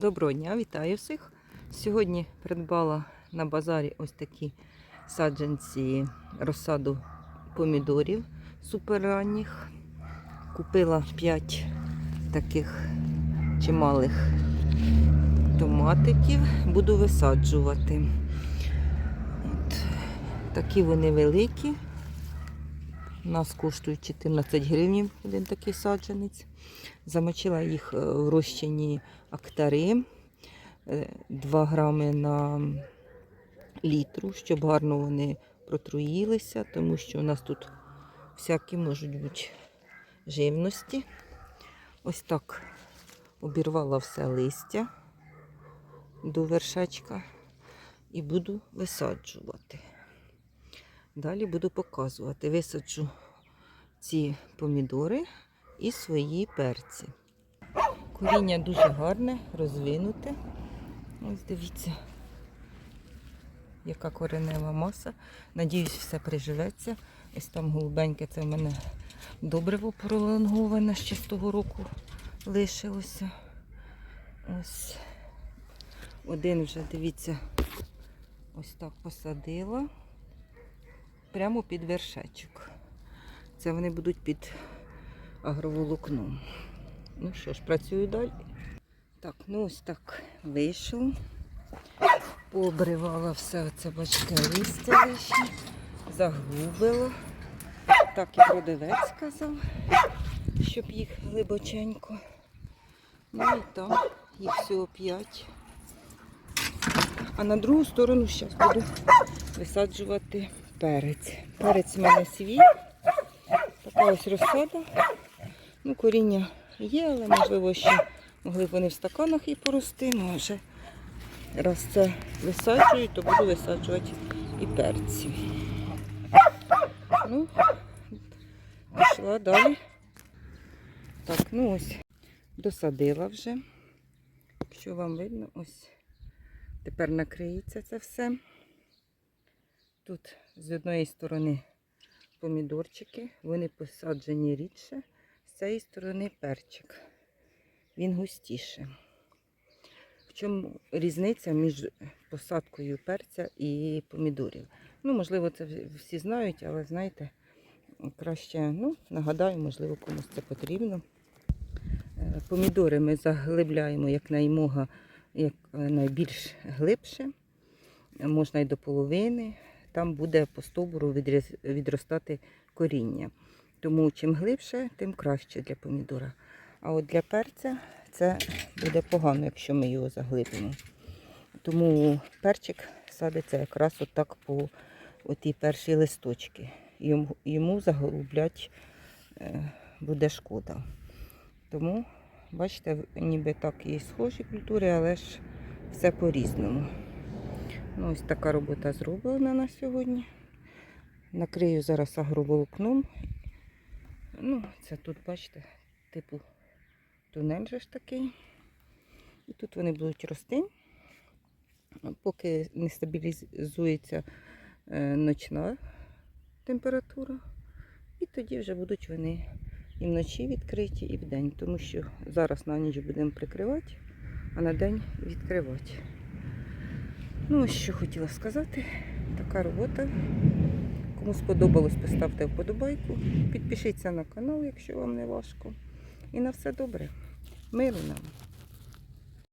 Доброго дня, вітаю всіх. Сьогодні придбала на базарі ось такі саджанці розсаду помідорів суперранніх. Купила 5 таких чималих томатиків, буду висаджувати. От. Такі вони великі. У нас коштують 14 гривень один такий саджанець. Замочила їх е, в розчині актари 2 грами на літру, щоб гарно вони протруїлися, тому що у нас тут всякі можуть бути живності. Ось так обірвала все листя до вершечка і буду висаджувати. Далі буду показувати. Висаджу ці помідори і свої перці. Коріння дуже гарне, розвинуте. Ось дивіться, яка коренева маса. Надіюсь, все приживеться. Ось там голубеньке, це в мене добриво пролонговане ще з того року лишилося. Ось один вже, дивіться, ось так посадила. Прямо під вершечок. Це вони будуть під агроволокном. Ну що ж, працюю далі. Так, ну ось так вийшло. Пообривала все оце, бачите, листя лишнє, загубила. Так і продавець сказав, щоб їх глибоченько. Ну і там їх всього п'ять. А на другу сторону зараз буду висаджувати перець. Перець в мене свій. Така ось розсада. Ну, коріння є, але можливо ще могли б вони в стаканах і порости. Вже раз це висаджую, то буду висаджувати і перці. Ну, пішла далі. Так, ну ось, досадила вже. Якщо вам видно, ось тепер накриється це все. Тут з одної сторони помідорчики, вони посаджені рідше, з цієї сторони перчик. Він густіше. В чому різниця між посадкою перця і помідорів? Ну, можливо, це всі знають, але знаєте, краще, ну, нагадаю, можливо, комусь це потрібно. Е, Помідори ми заглибляємо як наймога, як е, найбільш глибше, можна й до половини там буде по стовбуру відростати коріння. Тому чим глибше, тим краще для помідора. А от для перця це буде погано, якщо ми його заглибимо. Тому перчик садиться якраз отак по отій першій листочки. Йому, йому заглублять е, буде шкода. Тому, бачите, ніби так і схожі культури, але ж все по-різному. Ну, ось така робота зроблена на сьогодні. Накрию зараз агроволокном. Ну, це тут, бачите, типу тунель же ж такий. І тут вони будуть рости, поки не стабілізується е, ночна температура. І тоді вже будуть вони і вночі відкриті, і вдень, тому що зараз на ніч будемо прикривати, а на день відкривати. Ну, що хотіла сказати. Така робота. Кому сподобалось, поставте вподобайку. Підпишіться на канал, якщо вам не важко. І на все добре. Миру нам!